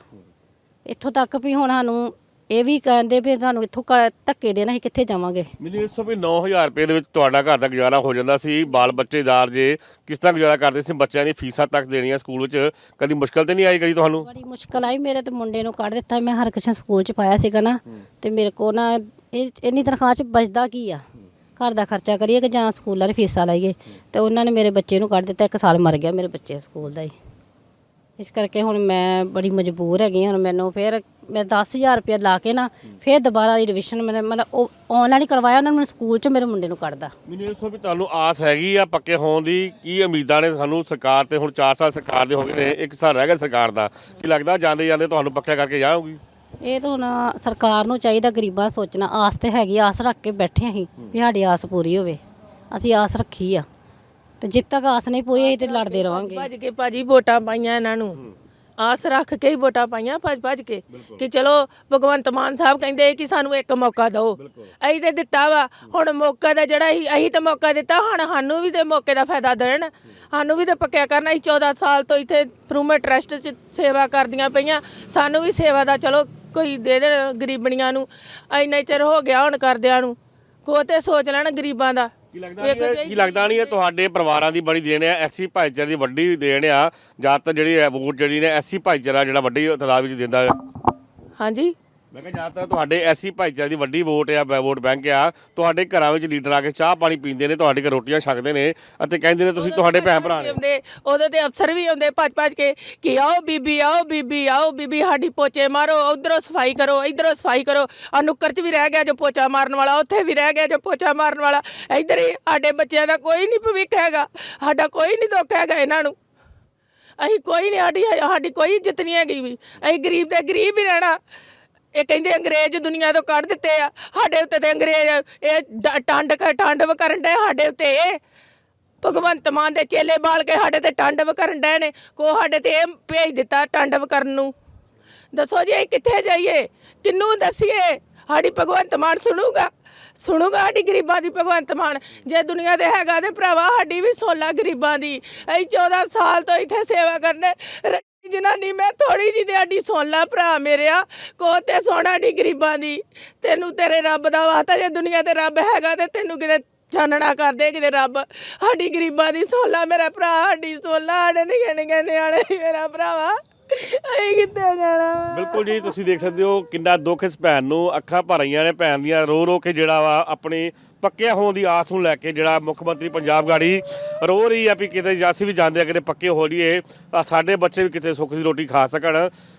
ਇੱਥੋਂ ਤੱਕ ਵੀ ਹੁਣ ਸਾਨੂੰ ਇਹ ਵੀ ਕਹਿੰਦੇ ਵੀ ਤੁਹਾਨੂੰ ਇੱਥੋਂ ਕ- ਧੱਕੇ ਦੇਣਾ ਅਸੀਂ ਕਿੱਥੇ ਜਾਵਾਂਗੇ? ਮੈਨੂੰ ਇਸ ਤੋਂ ਵੀ 9000 ਰੁਪਏ ਦੇ ਵਿੱਚ ਤੁਹਾਡਾ ਘਰ ਦਾ ਗੁਜ਼ਾਰਾ ਹੋ ਜਾਂਦਾ ਸੀ। ਬਾਲ ਬੱਚੇਦਾਰ ਜੇ ਕਿਸ ਤਰ੍ਹਾਂ ਗੁਜ਼ਾਰਾ ਕਰਦੇ ਸੀ ਬੱਚਿਆਂ ਦੀ ਫੀਸਾਂ ਤੱਕ ਦੇਣੀਆਂ ਸਕੂਲ ਵਿੱਚ ਕਦੀ ਮੁਸ਼ਕਲ ਤੇ ਨਹੀਂ ਆਈ ਕਦੀ ਤੁਹਾਨੂੰ? ਬੜੀ ਮੁਸ਼ਕਲ ਆਈ ਮੇਰੇ ਤੇ ਮੁੰਡੇ ਨੂੰ ਕੱਢ ਦਿੱਤਾ ਮੈਂ ਹਰਕ੍ਰਿਸ਼ਨ ਸਕੂਲ ਚ ਪਾਇਆ ਸੀਗਾ ਨਾ ਤੇ ਮੇਰੇ ਕੋ ਨਾ ਇਹ ਇੰਨੀ ਤਨਖਾਹ ਚ ਬਚਦਾ ਕੀ ਆ? ਘਰ ਦਾ ਖਰਚਾ ਕਰੀਏ ਕਿ ਜਾਂ ਸਕੂਲਾਂ ਦੀ ਫੀਸਾਂ ਲਾਈਏ? ਤੇ ਉਹਨਾਂ ਨੇ ਮੇਰੇ ਬੱਚੇ ਨੂੰ ਕੱਢ ਦਿੱਤਾ ਇੱਕ ਸਾਲ ਮਰ ਗਿਆ ਮੇਰੇ ਬੱਚੇ ਸਕੂਲ ਦਾ ਹੀ। ਇਸ ਕਰਕੇ ਹੁਣ ਮੈਂ ਬੜੀ ਮਜਬੂਰ ਹੈਗੀ ਹਾਂ। ਹੁਣ ਮੈਨੂੰ ਫਿਰ ਮੈਂ 10000 ਰੁਪਏ ਲਾ ਕੇ ਨਾ ਫਿਰ ਦੁਬਾਰਾ ਐਡਮਿਸ਼ਨ ਮੈਂ ਮਤਲਬ ਉਹ ਆਨਲਾਈਨ ਹੀ ਕਰਵਾਇਆ ਉਹਨਾਂ ਨੇ ਮੈਨੂੰ ਸਕੂਲ ਚ ਮੇਰੇ ਮੁੰਡੇ ਨੂੰ ਕੱਢਦਾ ਮੈਨੂੰ ਇਸ ਤੋਂ ਵੀ ਤੁਹਾਨੂੰ ਆਸ ਹੈਗੀ ਆ ਪੱਕੇ ਹੋਣ ਦੀ ਕੀ ਉਮੀਦਾਂ ਨੇ ਸਾਨੂੰ ਸਰਕਾਰ ਤੇ? ਹੁਣ 4 ਸਾਲ ਸਰਕਾਰ ਦੇ ਹੋ ਗਏ ਨੇ ਇੱਕ ਸਾਲ ਰਹਿ ਗਿਆ ਸਰਕਾਰ ਦਾ। ਕੀ ਲੱਗਦਾ ਜਾਂਦੇ ਜਾਂਦੇ ਤੁਹਾਨੂੰ ਪੱਕਿਆ ਕਰਕੇ ਜਾਓਗੀ ਇਹ ਤਾਂ ਹੁਣ ਸਰਕਾਰ ਨੂੰ ਚਾਹੀਦਾ ਗਰੀਬਾਂ ਸੋਚਣਾ। ਆਸ ਤੇ ਹੈਗੀ ਆਸ ਰੱਖ ਕੇ ਬੈਠੇ ਅਸੀਂ ਵੀ ਸਾਡੀ ਆਸ ਪੂਰੀ ਹੋਵੇ। ਅਸੀਂ ਆਸ ਰੱਖੀ ਆ। ਤੇ ਜਿੱਦ ਤੱਕ ਆਸ ਨਹੀਂ ਪੂਰੀ ਅਸੀਂ ਤੇ ਲੜਦੇ ਰਵਾਂਗੇ। ਭੱਜ ਕੇ ਭਾਜੀ ਵੋਟਾਂ ਪਾਈਆਂ ਇਹਨਾਂ ਨੂੰ। ਆਸ ਰੱਖ ਕੇ ਹੀ ਵੋਟਾਂ ਪਾਈਆਂ ਭੱਜ ਭੱਜ ਕੇ। ਕਿ ਚਲੋ ਭਗਵੰਤ ਮਾਨ ਸਾਹਿਬ ਕਹਿੰਦੇ ਕਿ ਸਾਨੂੰ ਇੱਕ ਮੌਕਾ ਦਿਓ। ਅਸੀਂ ਤੇ ਦਿੱਤਾ ਵਾ। ਹੁਣ ਮੌਕਾ ਦਾ ਜਿਹੜਾ ਅਸੀਂ ਅਸੀਂ ਤਾਂ ਮੌਕਾ ਦਿੱਤਾ ਹੁਣ ਸਾਨੂੰ ਵੀ ਤੇ ਮੌਕੇ ਦਾ ਫਾਇਦਾ ਦੇਣ। ਸਾਨੂੰ ਵੀ ਤੇ ਪੱਕਿਆ ਕਰਨਾ। ਅਸੀਂ 14 ਸਾਲ ਤੋਂ ਇੱਥੇ ਇੰਪਰੂਵਮੈਂਟ ਟਰਸਟ 'ਚ ਸੇਵਾ ਕਰਦੀਆਂ ਪਈਆਂ। ਸਾਨੂੰ ਵੀ ਸੇਵਾ ਦਾ ਚਲੋ ਕੋਈ ਦੇ ਦੇਣ ਗਰੀਬਣੀਆਂ ਨੂੰ। ਇੰਨਾ ਚਿਰ ਹੋ ਗਿਆ ਹੁਣ ਕਰਦਿਆਂ ਨੂੰ। ਕੋ ਤੇ ਸੋਚ ਲੈਣ ਗਰੀਬਾਂ ਦਾ। ਕੀ ਲੱਗਦਾ ਨਹੀਂ ਹੈ- ਕੀ ਲੱਗਦਾ ਨਹੀਂ ਹੈ? ਤੁਹਾਡੇ ਪਰਿਵਾਰਾਂ ਦੀ ਬੜੀ ਦੇਣ ਹੈ ਐਸੀ ਭਾਈਚਾਰੇ ਦੀ ਵੱਡੀ ਦੇਣ ਆ ਜ਼ਿਆਦਾਤਰ ਜਿਹੜੀ ਹੈ ਵੋਟ ਜਿਹੜੀ ਨੇ ਐਸੀ ਭਾਈਚਾਰਾ ਜਿਹੜਾ ਵੱਡੀ ਤਾਦਾਦ ਵਿੱਚ ਦਿੰਦਾ ਹੈ। ਹਾਂਜੀ। ਮੈਂ ਕਿਹਾ ਜ਼ਿਆਦਾਤਰ ਤੁਹਾਡੇ ਐਸੀ ਭਾਈਚਾਰੇ ਦੀ ਵੱਡੀ ਵੋਟ ਆ ਬ- ਵੋਟ ਬੈਂਕ ਆ ਤੁਹਾਡੇ ਘਰਾਂ ਵਿੱਚ ਲੀਡਰ ਆ ਕੇ ਚਾਹ ਪਾਣੀ ਪੀਂਦੇ ਨੇ ਤੁਹਾਡੇ ਘਰ ਰੋਟੀਆਂ ਛਕਦੇ ਨੇ ਅਤੇ ਕਹਿੰਦੇ ਨੇ ਤੁਸੀਂ ਤੁਹਾਡੇ ਭੈਣ ਭਰਾ ਨੇ। ਆਉਂਦੇ ਉਦੋਂ ਤੇ ਅਫਸਰ ਵੀ ਆਉਂਦੇ ਭੱਜ ਭੱਜ ਕੇ ਕਿ ਆਓ ਬੀਬੀ ਆਓ ਬੀਬੀ ਆਓ ਬੀਬੀ ਸਾਡੀ ਪੋਚੇ ਮਾਰੋ ਉਧਰੋਂ ਸਫ਼ਾਈ ਕਰੋ ਇਧਰੋਂ ਸਫ਼ਾਈ ਕਰੋ। ਆ ਨੁੱਕਰ 'ਚ ਵੀ ਰਹਿ ਗਿਆ ਜੋ ਪੋਚਾ ਮਾਰਨ ਵਾਲਾ ਉੱਥੇ ਵੀ ਰਹਿ ਗਿਆ ਜੋ ਪੋਚਾ ਮਾਰਨ ਵਾਲਾ। ਇਧਰ ਹੀ ਸਾਡੇ ਬੱਚਿਆਂ ਦਾ ਕੋਈ ਨਹੀਂ ਭਵਿੱਖ ਹੈਗਾ ਸਾਡਾ ਕੋਈ ਨਹੀਂ ਦੁੱਖ ਹੈਗਾ ਇਹਨਾਂ ਨੂੰ। ਅਸੀਂ ਕੋਈ ਨਹੀਂ ਸਾਡੀ ਸਾਡੀ ਕੋਈ ਇੱਜ਼ਤ ਨਹੀਂ ਹੈਗੀ ਵੀ ਅਸੀਂ ਗਰੀਬ ਤੇ ਗਰੀਬ ਹੀ ਰਹਿਣਾ। ਇਹ ਕਹਿੰਦੇ ਅੰਗਰੇਜ਼ ਦੁਨੀਆ ਤੋਂ ਕੱਢ ਦਿੱਤੇ ਆ। ਸਾਡੇ ਉੱਤੇ ਤੇ ਅੰਗਰੇਜ਼ ਇਹ ਡ- ਟੰਡ ਕਰ ਟੰਡਵ ਕਰਨ ਡੇ ਸਾਡੇ ਉੱਤੇ ਇਹ। ਭਗਵੰਤ ਮਾਨ ਦੇ ਚੇਲੇ ਬਾਲ ਕੇ ਸਾਡੇ ਤੇ ਟੰਡਵ ਕਰਨ ਡਏ ਨੇ। ਕੋ ਸਾਡੇ ਤੇ ਇਹ ਭੇਜ ਦਿੱਤਾ ਟੰਡਵ ਕਰਨ ਨੂੰ। ਦੱਸੋ ਜੀ, ਅਸੀਂ ਕਿੱਥੇ ਜਾਈਏ? ਕਿੰਨੂੰ ਦਸੀਏ? ਸਾਡੀ ਭਗਵੰਤ ਮਾਨ ਸੁਣੂਗਾ? ਸੁਣੂਗਾ ਸਾਡੀ ਗਰੀਬਾਂ ਦੀ ਭਗਵੰਤ ਮਾਨ? ਜੇ ਦੁਨੀਆ ਦੇ ਹੈਗਾ ਤੇ ਭਰਾਵਾ, ਸਾਡੀ ਵੀ ਸੋਲਾ ਗਰੀਬਾਂ ਦੀ। ਅਸੀਂ 14 ਸਾਲ ਤੋਂ ਇੱਥੇ ਸੇਵਾ ਕਰਨੇ। ਜਨਾਨੀ, ਮੈਂ ਥੋੜੀ ਜੀ ਤੇ ਸੁਣ ਲਾ ਭਰਾ ਮੇਰਿਆ ਕੋ ਤੇ ਸੋਣਾ ਦੀ ਗਰੀਬਾਂ ਦੀ। ਤੈਨੂੰ ਤੇਰੇ ਰੱਬ ਦਾ ਵਾਸਤਾ, ਜੇ ਦੁਨੀਆ ਤੇ ਰੱਬ ਹੈਗਾ ਤੇ ਤੈਨੂੰ ਕਿਤੇ ਚਾਨਣਾ ਕਰਦੇ ਕਿਤੇ ਰੱਬ। ਸਾਡੀ ਗਰੀਬਾਂ ਦੀ ਸੋਲਾ ਮੇਰਾ ਭਰਾ, ਸਾਡੀ ਸੋਲਾ ਸਾਡੇ ਨਿੱਕੇ ਨਿੱਕੇ ਨਿਆਣੇ ਮੇਰਾ ਭਰਾਵਾ। ਅਸੀਂ ਕਿੱਥੇ ਜਾਣਾ? ਬਿਲਕੁਲ ਜੀ, ਤੁਸੀਂ ਦੇਖ ਸਕਦੇ ਹੋ ਕਿੰਨਾ ਦੁੱਖ ਇਸ ਭੈਣ ਨੂੰ। ਅੱਖਾਂ ਭਰ ਆਈਆਂ ਨੇ ਭੈਣ ਦੀਆਂ ਰੋ ਰੋ ਕੇ ਜਿਹੜਾ ਵਾ ਆਪਣੀ ਪੱਕਿਆ ਹੋਣ ਦੀ ਆਸ ਨੂੰ ਲੈ ਕੇ ਜਿਹੜਾ ਮੁੱਖ ਮੰਤਰੀ ਪੰਜਾਬ ਗਾੜੀ ਰੋ ਰਹੀ ਆ ਵੀ ਕਿਤੇ ਜਾਸੀ ਵੀ ਜਾਂਦੇ ਆ ਕਿਤੇ ਪੱਕੇ ਹੋ ਲਈਏ ਸਾਡੇ ਬੱਚੇ ਵੀ ਕਿਤੇ ਸੁੱਖ ਦੀ ਰੋਟੀ ਖਾ ਸਕਣ।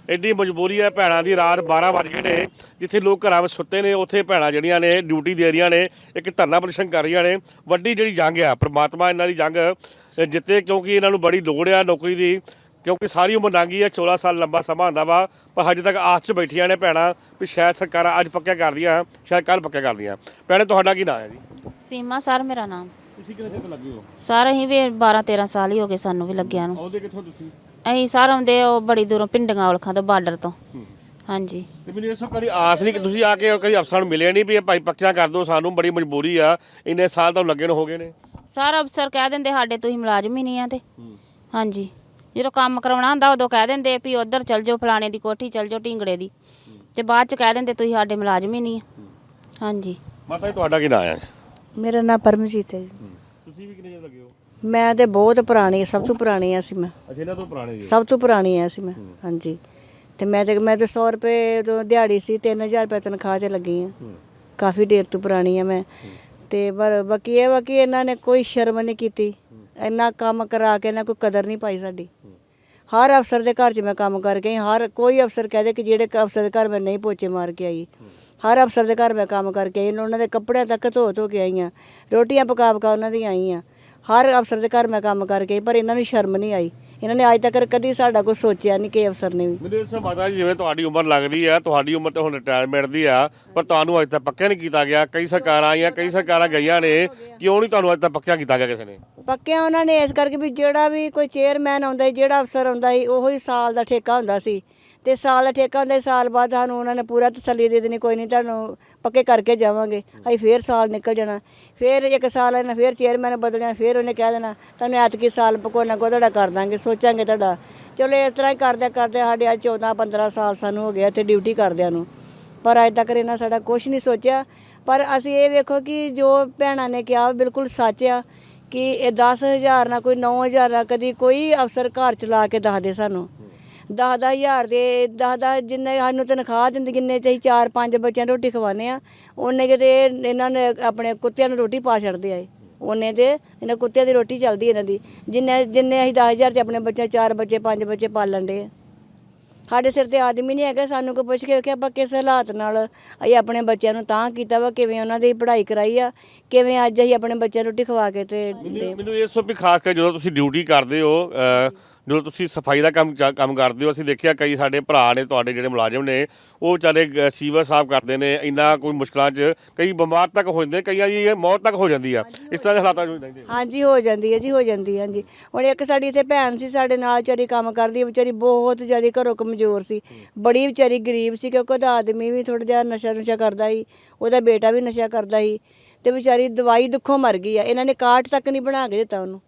ਐਡੀ ਮਜਬੂਰੀ ਹੈ ਭੈਣਾਂ ਦੀ, ਰਾਤ 12 ਵਜ ਗਏ ਨੇ, ਜਿੱਥੇ ਲੋਕ ਘਰਾਂ ਵਿੱਚ ਸੁੱਤੇ ਨੇ, ਉੱਥੇ ਭੈਣਾਂ ਜਿਹੜੀਆਂ ਨੇ, ਡਿਊਟੀ ਦੇ ਰਹੀਆਂ ਨੇ, ਇੱਕ ਧਰਨਾ ਪ੍ਰਦਰਸ਼ਨ ਕਰ ਰਹੀਆਂ ਨੇ। ਵੱਡੀ ਜਿਹੜੀ ਜੰਗ ਆ, ਪ੍ਰਮਾਤਮਾ ਇਹਨਾਂ ਦੀ ਜੰਗ ਜਿੱਤੇ ਕਿਉਂਕਿ ਇਹਨਾਂ ਨੂੰ ਬੜੀ ਲੋੜ ਆ ਨੌਕਰੀ ਦੀ। ਕਿਉਂਕਿ ਸਾਰੀ ਉਮਰ ਲੰਘ ਗਈ ਹੈ 14 ਸਾਲ ਲੰਬਾ ਸਮਾਂ ਹੁੰਦਾ ਵਾ ਪਰ ਹਜੇ ਤੱਕ ਆਸ 'ਚ ਬੈਠੀਆਂ ਨੇ ਭੈਣਾਂ ਵੀ ਸ਼ਾਇਦ ਸਰਕਾਰਾਂ ਅੱਜ ਪੱਕਿਆ ਕਰਦੀਆਂ ਸ਼ਾਇਦ ਕੱਲ ਪੱਕਿਆ ਕਰਦੀਆਂ ਭੈਣੇ ਤੁਹਾਡਾ ਕੀ ਨਾਮ ਹੈ ਜੀ? ਸੀਮਾ ਸਰ ਮੇਰਾ ਨਾਮ। ਤੁਸੀਂ ਕਿੰਨੇ ਚਿਰ ਲੱਗੇ ਹੋ? ਸਰ ਅਸੀਂ ਵੀ 12 13 ਸਾਲ ਹੀ ਹੋ ਗਏ ਸਾਨੂੰ ਵੀ ਲੱਗਿਆ ਨੂੰ। ਆਉਂਦੇ ਕਿੱਥੋਂ ਤੁਸੀਂ? ਅਸੀਂ ਸਰ ਆਉਂਦੇ ਉਹ ਬੜੀ ਦੂਰੋਂ ਪਿੰਡੀਆਂ ਔਲਖਾਂ ਤੋਂ ਬਾਰਡਰ ਤੋਂ। ਹਾਂਜੀ। ਤੇ ਮੈਨੂੰ ਇਸ ਕਦੀ ਆਸ ਨਹੀਂ ਕਿ ਤੁਸੀਂ ਆ ਕੇ ਕਦੀ ਅਫਸਰਾਂ ਨੂੰ ਮਿਲਿਆ ਨਹੀਂ ਵੀ ਇਹ ਭਾਈ ਪੱਕਿਆ ਕਰ ਦਿਓ ਸਾਨੂੰ ਬੜੀ ਮਜਬੂਰੀ ਆ ਇੰਨੇ ਸਾਲ ਤਾਂ ਲੱਗੇ ਨੂੰ ਹੋ ਗਏ ਨੇ। ਸਰ ਅਫਸਰ ਕਹਿ ਦਿੰਦੇ ਸਾਡੇ ਤੁਸੀਂ ਮੁਲਾਜ਼ਮ ਹੀ ਨਹੀਂ ਆ ਤੇ ਹਾਂਜੀ। ਜਦੋਂ ਕੰਮ ਕਰਾਉਣਾ ਹੁੰਦਾ ਉਦੋਂ ਕਹਿ ਦਿੰਦੇ ਵੀ ਉਧਰ ਚੱਲ ਜਾਓ ਫਲਾਣੇ ਦੀ ਕੋਠੀ ਚੱਲ ਜਾਓ ਢਿੰਗੜੇ ਦੀ। ਤੇ ਬਾਅਦ ਚ ਕਹਿ ਦਿੰਦੇ ਤੁਸੀਂ ਸਾਡੇ ਮੁਲਾਜ਼ਮ ਹੀ ਨਹੀਂ ਆ। ਹਾਂਜੀ। ਮਾਤਾ ਜੀ ਤੁਹਾਡਾ ਕੀ ਨਾਮ ਹੈ ਮੇਰਾ ਨਾਮ ਪਰਮਜੀਤ ਹੈ ਜੀ। ਤੁਸੀਂ ਵੀ ਕਿੰਨੇ ਚਿਰ ਲੱਗੇ ਹੋ? ਮੈਂ ਤੇ ਬਹੁਤ ਪੁਰਾਣੀ ਸਭ ਤੋਂ ਪੁਰਾਣੀ ਆ ਸੀ ਮੈਂ। ਅੱਛਾ ਇਹਨਾਂ ਤੋਂ ਪੁਰਾਣੇ ਜੀ। ਸਭ ਤੋਂ ਪੁਰਾਣੀ ਆ ਸੀ ਮੈਂ ਹਾਂਜੀ। ਤੇ ਮੈਂ ਤੇ ਮੈਂ ਤੇ 100 ਰੁਪਏ ਤੋਂ ਦਿਹਾੜੀ ਸੀ 3000 ਰੁਪਏ ਤਨਖਾਹ ਤੇ ਲੱਗੀ ਆ। ਕਾਫੀ ਦੇਰ ਤੋਂ ਪੁਰਾਣੀ ਆ ਮੈਂ। ਤੇ ਪਰ ਬਾਕੀ ਇਹ ਵਾ ਕਿ ਇਹਨਾਂ ਨੇ ਕੋਈ ਸ਼ਰਮ ਨਹੀਂ ਕੀਤੀ। ਇੰਨਾ ਕੰਮ ਕਰਾ ਕੇ ਇਹਨਾਂ ਕੋਈ ਕਦਰ ਨਹੀਂ ਪਾਈ ਸਾਡੀ। ਹਰ ਅਫਸਰ ਦੇ ਘਰ 'ਚ ਮੈਂ ਕੰਮ ਕਰਕੇ ਆਈ, ਹਰ ਕੋਈ ਅਫਸਰ ਕਹਦੇ ਕਿ ਜਿਹੜੇ ਅਫਸਰ ਦੇ ਘਰ ਮੈਂ ਨਹੀਂ ਪੋਚੇ ਮਾਰ ਕੇ ਆਈ। ਹਰ ਅਫਸਰ ਦੇ ਘਰ ਮੈਂ ਕੰਮ ਕਰਕੇ ਆਈ ਉਹਨਾਂ ਦੇ ਕੱਪੜਿਆਂ ਤੱਕ ਧੋ ਧੋ ਕੇ ਆਈਆਂ ਰੋਟੀਆਂ ਪਕਾ ਪਕਾ ਉਹਨਾਂ ਦੀਆਂ ਆਈਆਂ। ਹਰ ਅਫਸਰ ਦੇ ਘਰ ਮੈਂ ਕੰਮ ਕਰਕੇ ਆਈ, ਪਰ ਇਹਨਾਂ ਨੂੰ ਸ਼ਰਮ ਨਹੀਂ ਆਈ। ਇਹਨਾਂ ਨੇ ਅੱਜ ਤੱਕ ਕਦੀ ਸਾਡਾ ਕੁਝ ਸੋਚਿਆ ਨਹੀਂ ਕਿ ਅਫਸਰ ਨੇ ਵੀ। ਮੈਨੂੰ ਇਸ ਮਾਤਾ ਜੀ ਜਿਵੇਂ ਤੁਹਾਡੀ ਉਮਰ ਲੱਗਦੀ ਆ ਤੁਹਾਡੀ ਉਮਰ ਤੇ ਹੁਣ ਰਿਟਾਇਰਮੈਂਟ ਦੀ ਆ ਪਰ ਤੁਹਾਨੂੰ ਅੱਜ ਤੱਕ ਪੱਕਿਆ ਨਹੀਂ ਕੀਤਾ ਗਿਆ। ਕਈ ਸਰਕਾਰਾਂ ਆਈਆਂ ਕਈ ਸਰਕਾਰਾਂ ਗਈਆਂ ਨੇ ਕਿਉਂ ਨਹੀਂ ਤੁਹਾਨੂੰ ਅੱਜ ਤੱਕ ਪੱਕਿਆ ਕੀਤਾ ਗਿਆ ਕਿਸੇ ਨੇ? ਪੱਕਿਆ ਉਹਨਾਂ ਨੇ ਇਸ ਕਰਕੇ ਵੀ ਜਿਹੜਾ ਵੀ ਕੋਈ ਚੇਅਰਮੈਨ ਆਉਂਦਾ ਸੀ ਜਿਹੜਾ ਅਫਸਰ ਆਉਂਦਾ ਸੀ ਉਹੋ ਹੀ ਸਾਲ ਦਾ ਠੇਕਾ ਹੁੰਦਾ ਸੀ। ਤੇ ਸਾਲ ਦਾ ਠੇਕਾ ਹੁੰਦਾ ਸੀ ਸਾਲ ਬਾਅਦ ਸਾਨੂੰ ਉਹਨਾਂ ਨੇ ਪੂਰਾ ਤਸੱਲੀ ਦੇ ਦੇਣੀ, ਕੋਈ ਨਹੀਂ ਤੁਹਾਨੂੰ ਪੱਕੇ ਕਰਕੇ ਜਾਵਾਂਗੇ। ਅਸੀਂ ਫੇਰ ਸਾਲ ਨਿਕਲ ਜਾਣਾ। ਫੇਰ ਇੱਕ ਸਾਲ ਇਹਨਾਂ ਫੇਰ ਚੇਅਰਮੈਨ ਬਦਲ ਜਾਣਾ ਫੇਰ ਉਹਨੇ ਕਹਿ ਦੇਣਾ, ਤੁਹਾਨੂੰ ਐਤਕੀ ਸਾਲ ਪਕੋਨਾ ਕੋਈ ਤੁਹਾਡਾ ਕਰ ਦਾਂਗੇ, ਸੋਚਾਂਗੇ ਤੁਹਾਡਾ। ਚਲੋ ਇਸ ਤਰ੍ਹਾਂ ਹੀ ਕਰਦੇ ਕਰਦੇ ਸਾਡੇ ਅੱਜ 14 15 ਸਾਲ ਸਾਨੂੰ ਹੋ ਗਿਆ ਇੱਥੇ ਡਿਊਟੀ ਕਰਦਿਆਂ ਨੂੰ। ਪਰ ਅੱਜ ਤੱਕ ਇਹਨਾਂ ਸਾਡਾ ਕੁਝ ਨਹੀਂ ਸੋਚਿਆ। ਪਰ ਅਸੀਂ ਇਹ ਵੇਖੋ ਕਿ ਜੋ ਭੈਣਾਂ ਨੇ ਕਿਹਾ, ਉਹ ਬਿਲਕੁਲ ਸੱਚ ਆ ਕਿ ਇਹ 10000 ਨਾਲ ਕੋਈ 9000 ਨਾਲ ਕਦੀ ਕੋਈ ਅਫਸਰ ਘਰ ਚਲਾ ਕੇ ਦੱਸਦੇ ਸਾਨੂੰ। 10 ਹਜ਼ਾਰ ਦੇ 10 ਦਸ ਜਿੰਨੇ ਸਾਨੂੰ ਤਨਖਾਹ ਦਿੰਦੀ, ਜਿੰਨੇ ਚ ਅਸੀਂ ਚਾਰ ਪੰਜ ਬੱਚਿਆਂ ਨੂੰ ਰੋਟੀ ਖਵਾਉਂਦੇ ਆ ਉਹਨੇ ਕਿਤੇ ਇਹਨਾਂ ਨੇ ਆਪਣੇ ਕੁੱਤਿਆਂ ਨੂੰ ਰੋਟੀ ਪਾ ਛੱਡਦੇ ਆ ਇਹ। ਉਹਨੇ ਤੇ ਇਹਨਾਂ ਕੁੱਤਿਆਂ ਦੀ ਰੋਟੀ ਚੱਲਦੀ ਇਹਨਾਂ ਦੀ ਜਿੰਨੇ ਜਿੰਨੇ ਅਸੀਂ 10000 ਚ ਆਪਣੇ ਬੱਚੇ ਚਾਰ ਬੱਚੇ, ਪੰਜ ਬੱਚੇ ਪਾਲਣ ਦੇ ਆ ਸਾਡੇ ਸਿਰ ਤੇ ਆਦਮੀ ਨਹੀਂ ਹੈਗਾ, ਸਾਨੂੰ ਕੋਈ ਪੁੱਛ ਕੇ ਵੇਖਿਆ ਆਪਾਂ ਕਿਸ ਹਾਲਾਤ ਨਾਲ ਅਸੀਂ ਆਪਣੇ ਬੱਚਿਆਂ ਨੂੰ ਤਾਂ ਕੀਤਾ ਵਾ, ਕਿਵੇਂ ਉਹਨਾਂ ਦੀ ਪੜ੍ਹਾਈ ਕਰਾਈ ਆ, ਕਿਵੇਂ ਅੱਜ ਅਸੀਂ ਆਪਣੇ ਬੱਚਿਆਂ ਨੂੰ ਰੋਟੀ ਖਵਾ ਕੇ ਤੇ ਮੈਨੂੰ ਮੈਨੂੰ ਇਸ ਵੀ ਖਾਸ ਕਰ ਜਦੋਂ ਤੁਸੀਂ ਡਿਊਟੀ ਕਰਦੇ ਹੋ ਜਦੋਂ ਤੁਸੀਂ ਸਫ਼ਾਈ ਦਾ ਕੰਮ ਚਾ- ਕੰਮ ਕਰਦੇ ਹੋ ਅਸੀਂ ਦੇਖਿਆ ਕਈ ਸਾਡੇ ਭਰਾ ਨੇ ਤੁਹਾਡੇ ਜਿਹੜੇ ਮੁਲਾਜ਼ਮ ਨੇ ਉਹ ਵਿਚਾਰੇ ਗ- ਸੀਵਰ ਸਾਫ਼ ਕਰਦੇ ਨੇ ਇੰਨਾ ਕੋਈ ਮੁਸ਼ਕਲਾਂ 'ਚ ਕਈ ਬਿਮਾਰ ਤੱਕ ਹੋ ਜਾਂਦੇ ਕਈਆਂ ਦੀ ਇਹ ਮੌਤ ਤੱਕ ਹੋ ਜਾਂਦੀ ਆ। ਇਸ ਤਰ੍ਹਾਂ ਦੇ ਹਾਲਾਤਾਂ 'ਚ ਰਹਿੰਦੇ ਹਾਂਜੀ ਹੋ ਜਾਂਦੀ ਹੈ ਜੀ ਹੋ ਜਾਂਦੀ ਹੈ ਹਾਂਜੀ। ਹੁਣ ਇੱਕ ਸਾਡੀ ਇੱਥੇ ਭੈਣ ਸੀ ਸਾਡੇ ਨਾਲ ਵਿਚਾਰੀ ਕੰਮ ਕਰਦੀ ਹੈ ਵਿਚਾਰੀ ਬਹੁਤ ਜ਼ਿਆਦਾ ਘਰੋਂ ਕਮਜ਼ੋਰ ਸੀ। ਬੜੀ ਵਿਚਾਰੀ ਗਰੀਬ ਸੀ ਕਿਉਂਕਿ ਉਹਦਾ ਆਦਮੀ ਵੀ ਥੋੜਾ ਜਿਹਾ ਨਸ਼ਾ ਨੁਸ਼ਾ ਕਰਦਾ ਸੀ ਉਹਦਾ ਬੇਟਾ ਵੀ ਨਸ਼ਾ ਕਰਦਾ ਸੀ ਤੇ ਵਿਚਾਰੀ ਦਵਾਈ ਦੁੱਖੋਂ ਮਰ ਗਈ ਆ ਇਹਨਾਂ ਨੇ ਕਾਰਡ ਤੱਕ ਨਹੀਂ ਬਣਾ ਕੇ ਦਿੱਤਾ ਉਹਨੂੰ।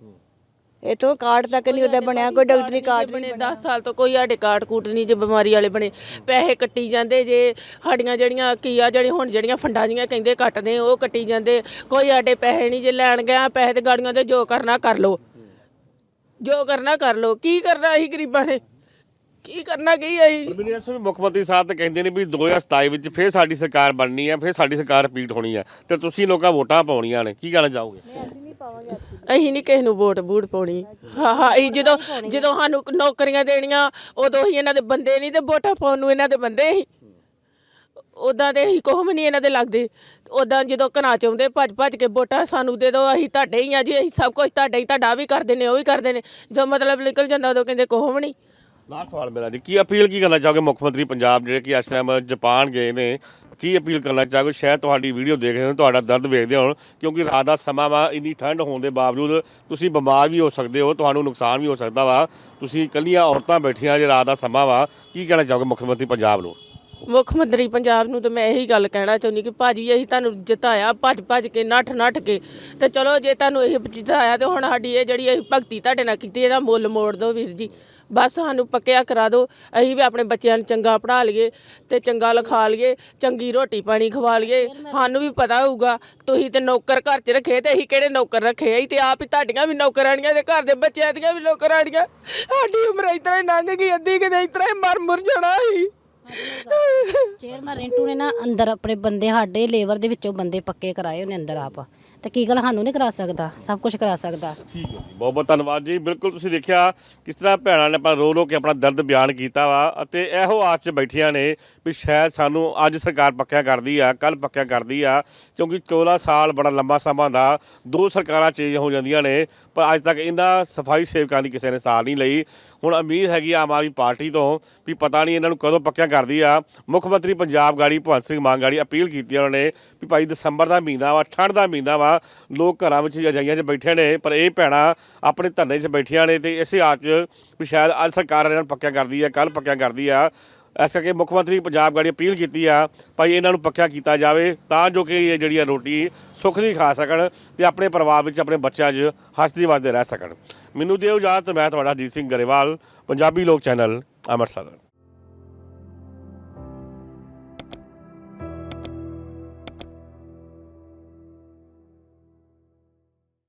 ਇਥੋਂ ਕਾਰਡ ਤੱਕ ਨਹੀਂ ਉਹਦਾ ਬਣਿਆ ਕੋਈ ਡਾਕਟਰੀ ਕਾਰਡ ਬਣੇ 10 ਸਾਲ ਤੋਂ ਕੋਈ ਸਾਡੇ ਕਾਰਡ ਕੂਟ ਨਹੀਂ ਜੇ ਬਿਮਾਰੀ ਵਾਲੇ ਬਣੇ ਪੈਸੇ ਕੱਟੀ ਜਾਂਦੇ ਜੇ ਸਾਡੀਆਂ ਜਿਹੜੀਆਂ ਕੀ ਆ ਜਿਹੜੀ ਹੁਣ ਜਿਹੜੀਆਂ ਫੰਡਾਂ ਜੀਆਂ ਕਹਿੰਦੇ ਕੱਟਦੇ ਉਹ ਕੱਟੀ ਜਾਂਦੇ ਕੋਈ ਸਾਡੇ ਪੈਸੇ ਨਹੀਂ ਜੇ ਲੈਣ ਗਿਆ ਪੈਸੇ ਤੇ ਗਾੜੀਆਂ ਦੇ ਜੋ ਕਰਨਾ ਕਰ ਲੋ ਜੋ ਕਰਨਾ ਕਰ ਲੋ ਕੀ ਕਰਨਾ ਅਸੀਂ ਗਰੀਬਾਂ ਨੇ? ਕੀ ਕਰਨਾ ਕੀ ਅਸੀਂ? ਮੈਨੂੰ ਇਸ ਵੀ ਮੁੱਖ ਮੰਤਰੀ ਸਾਹਿਬ ਤਾਂ ਕਹਿੰਦੇ ਨੇ ਵੀ 2027 ਵਿੱਚ ਫੇਰ ਸਾਡੀ ਸਰਕਾਰ ਬਣਨੀ ਹੈ ਫੇਰ ਸਾਡੀ ਸਰਕਾਰ ਰਿਪੀਟ ਹੋਣੀ ਹੈ ਤੇ ਤੁਸੀਂ ਲੋਕਾਂ ਵੋਟਾਂ ਪਾਉਣੀਆਂ ਨੇ ਕੀ ਕਹਿਣਾ ਚਾਹੋਗੇ? ਅਸੀਂ ਨਹੀਂ ਕਿਸੇ ਨੂੰ ਵੋਟ ਬੂਟ ਪਾਉਣੀ। ਹਾਂ ਹਾਂ ਅਸੀਂ ਜਦੋਂ ਜਦੋਂ ਸਾਨੂੰ ਨੌਕਰੀਆਂ ਦੇਣੀਆਂ, ਉਦੋਂ ਹੀ ਇਹਨਾਂ ਦੇ ਬੰਦੇ ਨਹੀਂ ਤੇ ਵੋਟਾਂ ਪਾਉਣ ਨੂੰ ਇਹਨਾਂ ਦੇ ਬੰਦੇ ਸੀ ਉਦਾਂ ਤੇ ਅਸੀਂ ਕੋਹ ਵੀ ਨਹੀਂ ਇਹਨਾਂ ਦੇ ਲੱਗਦੇ। ਉਦਾਂ ਜਦੋਂ ਘਰਾਂ ਚ ਆਉਂਦੇ, ਭੱਜ ਭੱਜ ਕੇ ਵੋਟਾਂ ਸਾਨੂੰ ਦੇ ਦਿਓ ਅਸੀਂ ਤੁਹਾਡੇ ਹੀ ਆ ਜੀ ਅਸੀਂ ਸਭ ਕੁਝ ਤੁਹਾਡੇ ਹੀ, ਤੁਹਾਡਾ ਵੀ ਕਰਦੇ ਨੇ, ਉਹ ਵੀ ਕਰਦੇ ਨੇ। ਜਦੋਂ ਮਤਲਬ ਨਿਕਲ ਜਾਂਦਾ, ਉਦੋਂ ਕਹਿੰਦੇ ਕੋਹ ਵੀ ਨਹੀਂ ਲਾਸਟ ਸਵਾਲ ਮੇਰਾ ਜੀ, ਕੀ ਅਪੀਲ ਕੀ ਕਰਨਾ ਚਾਹੋਗੇ ਮੁੱਖ ਮੰਤਰੀ ਪੰਜਾਬ, ਜਿਹੜੇ ਕਿ ਇਸ ਟਾਈਮ ਜਾਪਾਨ ਗਏ ਨੇ? ਕੀ ਅਪੀਲ ਕਰਨਾ ਚਾਹੋਗੇ? ਸ਼ਾਇਦ ਤੁਹਾਡੀ ਵੀਡੀਓ ਦੇਖ ਰਹੇ ਹੋ, ਤੁਹਾਡਾ ਦਰਦ ਵੇਖਦੇ ਹੋਣ, ਕਿਉਂਕਿ ਰਾਤ ਦਾ ਸਮਾਂ ਵਾ, ਇੰਨੀ ਠੰਡ ਹੋਣ ਦੇ ਬਾਵਜੂਦ ਤੁਸੀਂ ਬਿਮਾਰ ਵੀ ਹੋ ਸਕਦੇ ਹੋ, ਤੁਹਾਨੂੰ ਨੁਕਸਾਨ ਵੀ ਹੋ ਸਕਦਾ ਵਾ। ਤੁਸੀਂ ਇਕੱਲੀਆਂ ਔਰਤਾਂ ਬੈਠੀਆਂ ਜੇ ਰਾਤ ਦਾ ਸਮਾਂ ਵਾ, ਕੀ ਕਹਿਣਾ ਚਾਹੋਗੇ ਮੁੱਖ ਮੰਤਰੀ ਪੰਜਾਬ ਨੂੰ? ਮੁੱਖ ਮੰਤਰੀ ਪੰਜਾਬ ਨੂੰ ਤਾਂ ਮੈਂ ਇਹੀ ਗੱਲ ਕਹਿਣਾ ਚਾਹੁੰਦੀ ਕਿ ਭਾਜੀ, ਅਸੀਂ ਤੁਹਾਨੂੰ ਜਿਤਾਇਆ, ਭੱਜ ਭੱਜ ਕੇ, ਨੱਠ ਨੱਠ ਕੇ। ਤੇ ਚਲੋ, ਜੇ ਤੁਹਾਨੂੰ ਇਹ ਜਿਤਾਇਆ ਤੇ ਹੁਣ ਸਾਡੀ ਇਹ ਜਿਹੜੀ ਅਸੀਂ ਭਗਤੀ ਤੁਹਾਡੇ ਨਾਲ ਕੀਤੀ, ਇਹਦਾ ਮੁੱਲ ਮੋੜ ਦਿਓ ਵੀਰ ਜੀ। ਬਸ ਸਾਨੂੰ ਪੱਕਿਆ ਕਰਾ ਦਿਓ। ਅਸੀਂ ਵੀ ਆਪਣੇ ਬੱਚਿਆਂ ਨੂੰ ਚੰਗਾ ਪੜ੍ਹਾ ਲਈਏ ਤੇ ਚੰਗਾ ਲਿਖਾ ਲਈਏ, ਚੰਗੀ ਰੋਟੀ ਪਾਣੀ ਖਵਾ ਲਈਏ। ਸਾਨੂੰ ਵੀ ਪਤਾ ਹੋਊਗਾ, ਤੁਸੀਂ ਤੇ ਨੌਕਰ ਘਰ 'ਚ ਰੱਖੇ ਤੇ ਅਸੀਂ ਕਿਹੜੇ ਨੌਕਰ ਰੱਖੇ ਅਸੀਂ ਤੇ ਆਪ ਹੀ ਤੁਹਾਡੀਆਂ ਵੀ ਨੌਕਰਾਣੀਆਂ ਤੇ ਘਰ ਦੇ ਬੱਚਿਆਂ ਦੀਆਂ ਵੀ ਨੌਕਰਾਣੀਆਂ। ਸਾਡੀ ਉਮਰ ਇਸ ਹੀ ਲੰਘ ਗਈ, ਅੱਧੀ ਕਿਤੇ ਇਸ ਹੀ ਮਰ ਮੁਰ ਜਾਣਾ ਸੀ ਚੇਅਰਮੈਨ ਰਿੰਟੂ ਨੇ ਨਾ ਅੰਦਰ ਆਪਣੇ ਬੰਦੇ, ਸਾਡੇ ਲੇਬਰ ਦੇ ਵਿੱਚੋਂ ਬੰਦੇ ਪੱਕੇ ਕਰਾਏ ਉਹਨੇ ਅੰਦਰ ਆਪ। ਤੇ ਕੀ ਗੱਲ ਸਾਨੂੰ ਨਹੀਂ ਕਰਾ ਸਕਦਾ? ਸਭ ਕੁਝ ਕਰਾ ਸਕਦਾ। ਠੀਕ ਹੈ ਜੀ, ਬਹੁਤ ਬਹੁਤ ਧੰਨਵਾਦ ਜੀ। ਬਿਲਕੁਲ ਤੁਸੀਂ ਦੇਖਿਆ ਕਿਸ ਤਰ੍ਹਾਂ ਭੈਣਾਂ ਨੇ ਆਪਣਾ ਰੋ ਰੋ ਕੇ ਆਪਣਾ ਦਰਦ ਬਿਆਨ ਕੀਤਾ ਵਾ ਅਤੇ ਇਹੋ ਆਸ 'ਚ ਬੈਠੀਆਂ ਨੇ ਵੀ ਸ਼ਾਇਦ ਸਾਨੂੰ ਅੱਜ ਸਰਕਾਰ ਪੱਕਿਆ ਕਰਦੀ ਆ ਕੱਲ ਪੱਕਿਆ ਕਰਦੀ ਆ, ਕਿਉਂਕਿ 14 ਸਾਲ ਬੜਾ ਲੰਬਾ ਸਮਾਂ ਦਾ ਦੋ ਸਰਕਾਰਾਂ ਚੇਂਜ ਹੋ ਜਾਂਦੀਆਂ ਨੇ, ਪਰ ਅੱਜ ਤੱਕ ਇਹਨਾਂ ਸਫ਼ਾਈ ਸੇਵਕਾਂ ਦੀ ਕਿਸੇ ਨੇ ਸਾਰ ਨਹੀਂ ਲਈ। ਹੁਣ ਉਮੀਦ ਹੈਗੀ ਆ ਆਮ ਆਦਮੀ ਪਾਰਟੀ ਤੋਂ ਵੀ ਪਤਾ ਨਹੀਂ ਇਹਨਾਂ ਨੂੰ ਕਦੋਂ ਪੱਕਿਆ ਕਰਦੀ ਆ। ਮੁੱਖ ਮੰਤਰੀ ਪੰਜਾਬ ਗਾੜੀ ਭਗਵੰਤ ਸਿੰਘ ਮਾਨ ਗਾੜੀ ਅਪੀਲ ਕੀਤੀ ਉਹਨਾਂ ਨੇ ਵੀ ਭਾਈ ਦਸੰਬਰ ਦਾ ਮਹੀਨਾ ਵਾ, ਠੰਡ ਦਾ ਮਹੀਨਾ ਵਾ ਲੋਕ ਘਰਾਂ ਵਿੱਚ ਰਜਾਈਆਂ 'ਚ ਬੈਠੇ ਨੇ, ਪਰ ਇਹ ਭੈਣਾਂ ਆਪਣੇ ਧਰਨੇ 'ਚ ਬੈਠੀਆਂ ਨੇ ਤੇ ਇਸੇ ਆਚ ਵੀ ਸ਼ਾਇਦ ਅੱਜ ਸਰਕਾਰ ਇਹਨਾਂ ਨੂੰ ਪੱਕਿਆ ਕਰਦੀ ਆ ਕੱਲ ਪੱਕਿਆ ਕਰਦੀ ਆ। ਇਸ ਕਰਕੇ ਮੁੱਖ ਮੰਤਰੀ ਪੰਜਾਬ ਗਾੜੀ ਅਪੀਲ ਕੀਤੀ ਆ, ਭਾਈ ਇਹਨਾਂ ਨੂੰ ਪੱਕਿਆ ਕੀਤਾ ਜਾਵੇ ਤਾਂ ਜੋ ਕਿ ਇਹ ਜਿਹੜੀ ਆ ਰੋਟੀ ਸੁੱਖ ਦੀ ਖਾ ਸਕਣ ਤੇ ਆਪਣੇ ਪਰਿਵਾਰ ਵਿੱਚ ਆਪਣੇ ਬੱਚਿਆਂ 'ਚ ਹੱਸਦੀ ਵਾਸਤੇ ਰਹਿ ਸਕਣ। ਮੈਨੂੰ ਦਿਓ ਇਜਾਜ਼ਤ, ਮੈਂ ਤੁਹਾਡਾ ਅਜੀਤ ਸਿੰਘ ਗਰੇਵਾਲ, ਪੰਜਾਬੀ ਲੋਕ ਚੈਨਲ, ਅੰਮ੍ਰਿਤਸਰ।